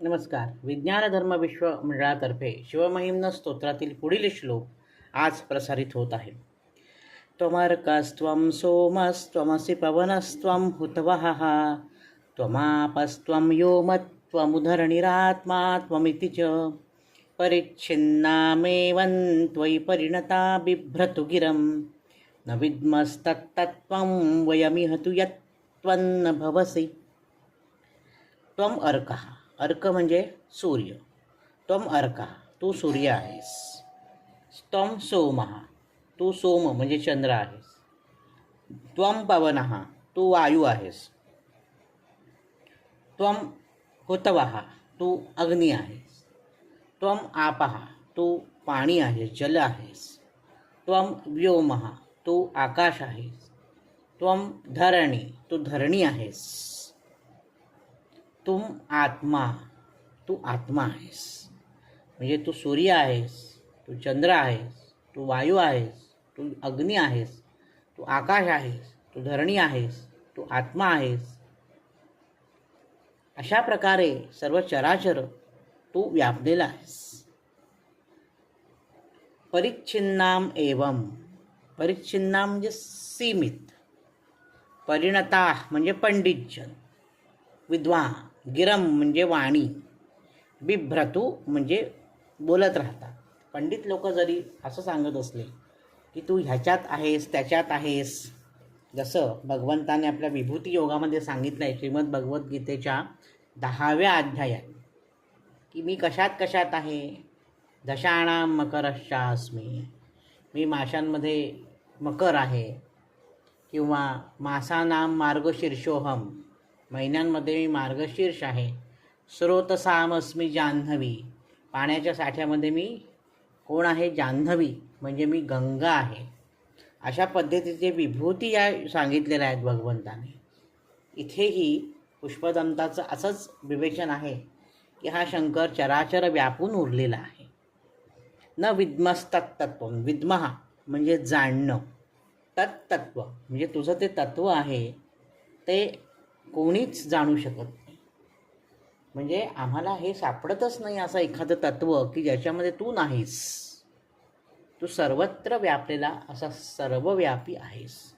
नमस्कार. विज्ञान धर्म विश्व मंडळातर्फे शिवमहिम्न स्तोत्रातील पुढील श्लोक आज प्रसारित होत आहे. त्वमर्कस्त्वं सोमस्त्वमसि पवनस्त्वं हुतवहः त्वमापस्त्वं योमत्वमुधरणिरात्मा त्वमिति च परिच्छिन्नामेवं त्वयि परिणता बिभ्रतु गिरं न विद्मस्तत्तत्त्वं वयमिह तु यत्त्वन्न भवसि त्वम् अर्कः अर्क म्हणजे सूर्य. त्वम अर्क तू सूर्य आहेस. त्वम सोमहा तू सोम म्हणजे चंद्र आहेस. त्वम पवनः तू वायू आहेस. त्वम हुतवः तू अग्नी आहेस. त्वम आपहा तू पाणी आहेस जल आहेस. त्वम व्योमहा तू आकाश आहेस. त्वम धरणी तू धरणी आहेस. तुम आत्मा तू आत्मा आहेस. म्हणजे तू सूर्य आहेस तू चंद्र आहेस तू वायू आहेस तू अग्नी आहेस तू आकाश आहेस तू धरणी आहेस तू आत्मा आहेस. अशा प्रकारे सर्व चराचर तू व्यापलेला आहेस. परिच्छिन्नाम एवम परिच्छिन्नाम म्हणजे सीमित परिणता म्हणजे पंडितजन विद्वान गिरम म्हणजे वाणी बिभ्रतू म्हणजे बोलत राहतात पंडित लोक जरी असं सांगत असले की तू ह्याच्यात आहेस त्याच्यात आहेस जसं भगवंताने आपल्या विभूती योगामध्ये सांगितलं आहे श्रीमद भगवद्गीतेच्या दहाव्या अध्यायात की मी कशात कशात आहे? दशाणाम मकरश्चास्मी. मी माशांमध्ये मकर आहे किंवा मासानाम मार्गशीर्षोहम महिन्यांमध्ये मी मार्गशीर्ष आहे. स्रोतसामस्मी जान्हवी पाण्याच्या साठ्यामध्ये मी कोण आहे? जान्हवी म्हणजे मी गंगा आहे. अशा पद्धतीचे विभूती या सांगितलेल्या आहेत भगवंताने. इथेही पुष्पदंताचं असंच विवेचन आहे की हा शंकर चराचर व्यापून उरलेला आहे. न विद्मस्तत्त्व विद्महा म्हणजे जाणणं. तत्तत्व म्हणजे तुझं ते तत्व आहे ते कोणीच जाणू शकत नाही. म्हणजे आम्हाला हे सापडतच नाही असं एखादं तत्व की ज्याच्यामध्ये तू नाहीस. तू सर्वत्र व्यापलेला असा सर्वव्यापी आहेस.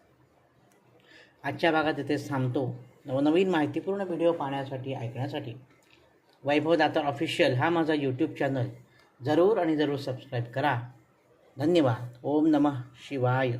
आजच्या भागात इथेच थांबतो. नवनवीन माहितीपूर्ण व्हिडिओ पाहण्यासाठी ऐकण्यासाठी वैभवदातर ऑफिशियल हा माझा यूट्यूब चॅनल जरूर आणि जरूर सबस्क्राईब करा. धन्यवाद. ओम नमः शिवाय.